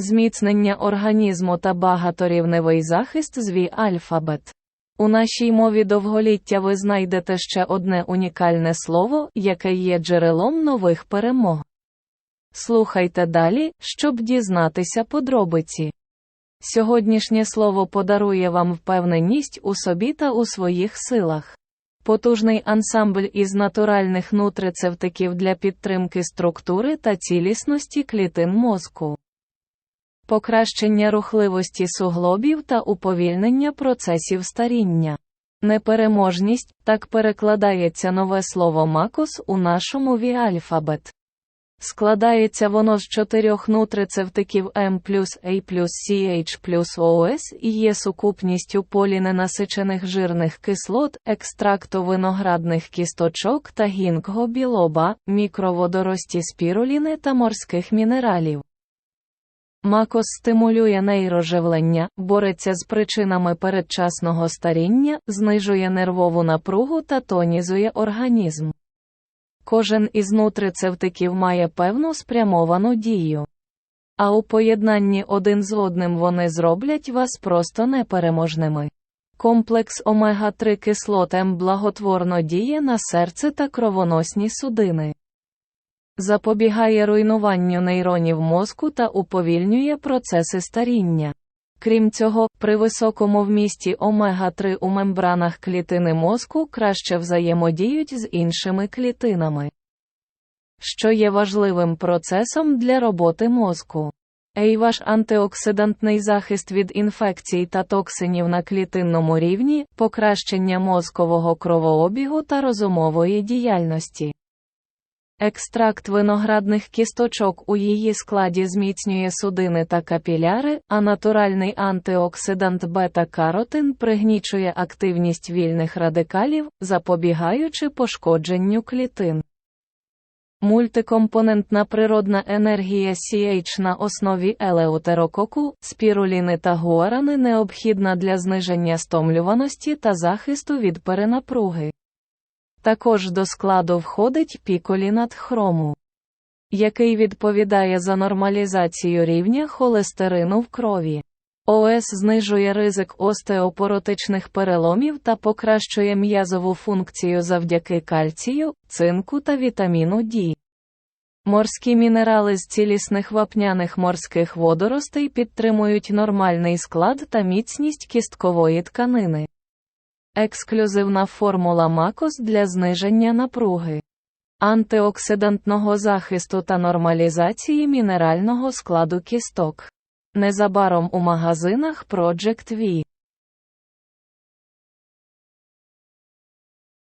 зміцнення організму та багаторівневий захист зві альфабет. У нашій мові довголіття ви знайдете ще одне унікальне слово, яке є джерелом нових перемог. Слухайте далі, щоб дізнатися подробиці. Сьогоднішнє слово подарує вам впевненість у собі та у своїх силах. Потужний ансамбль із натуральних нутрицевтиків для підтримки структури та цілісності клітин мозку. Покращення рухливості суглобів та уповільнення процесів старіння. Непереможність так перекладається нове слово макос у нашому віальфабет. Складається воно з чотирьох нутрицевтиків М плюс A плюс CH плюс ОС і є сукупністю поліненасичених жирних кислот, екстракту виноградних кісточок та гінкго білоба, мікроводорості спіруліни та морських мінералів. Макос стимулює нейроживлення, бореться з причинами передчасного старіння, знижує нервову напругу та тонізує організм. Кожен із нутрицевтиків має певну спрямовану дію. А у поєднанні один з одним вони зроблять вас просто непереможними. Комплекс омега-3 кислот М благотворно діє на серце та кровоносні судини. Запобігає руйнуванню нейронів мозку та уповільнює процеси старіння. Крім цього, при високому вмісті омега-3 у мембранах клітини мозку краще взаємодіють з іншими клітинами, що є важливим процесом для роботи мозку. Ей ваш антиоксидантний захист від інфекцій та токсинів на клітинному рівні, покращення мозкового кровообігу та розумової діяльності. Екстракт виноградних кісточок у її складі зміцнює судини та капіляри, а натуральний антиоксидант бета-каротин пригнічує активність вільних радикалів, запобігаючи пошкодженню клітин. Мультикомпонентна природна енергія CH на основі елеутерококу, спіруліни та гуарани необхідна для зниження стомлюваності та захисту від перенапруги. Також до складу входить піколінат хрому, який відповідає за нормалізацію рівня холестерину в крові. ОС знижує ризик остеопоротичних переломів та покращує м'язову функцію завдяки кальцію, цинку та вітаміну D. Морські мінерали з цілісних вапняних морських водоростей підтримують нормальний склад та міцність кісткової тканини. Ексклюзивна формула МАКОС для зниження напруги, антиоксидантного захисту та нормалізації мінерального складу кісток. Незабаром у магазинах Project V.